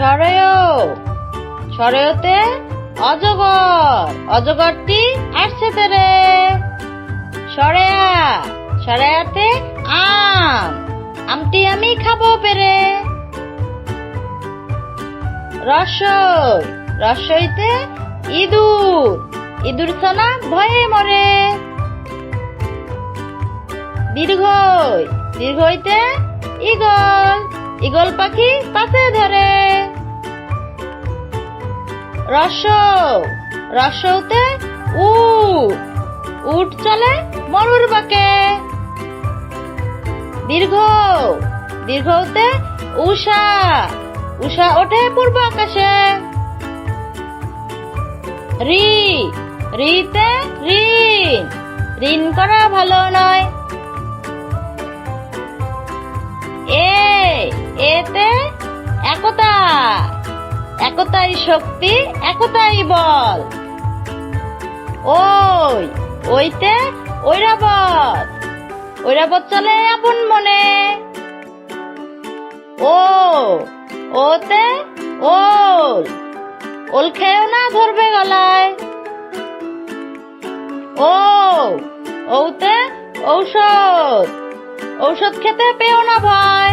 সরয় সরয়তে অজগর, অজগরটি আসছে তেরে। সরেয়া, সরেয়াতে আম, আমটি আমি খাব পেরে। রসই, রসইতে ইঁদুর ইঁদুর ছানা ভয়ে মরে। দীর্ঘই, দীর্ঘইতে ইগল ইগল পাখি পাশে ধরে। রস, রসৌতে উট উট চলে মরুর বাকে। দীর্ঘ, দীর্ঘতে উষা উষা ওঠে পূর্ব আকাশে। রি, রিতে ঋণ ঋণ করা ভালো নয়। একতাই শক্তি, একতাই বল। ওই, ওইতে ঐরাবত। ঐরাবত চলে আপন মনে। ও, ওতে ওল। ওল খেয়েও না ধরবে গলায়। ও, ওতে ঔষধ। ঔষধ খেতে পেও না ভয়।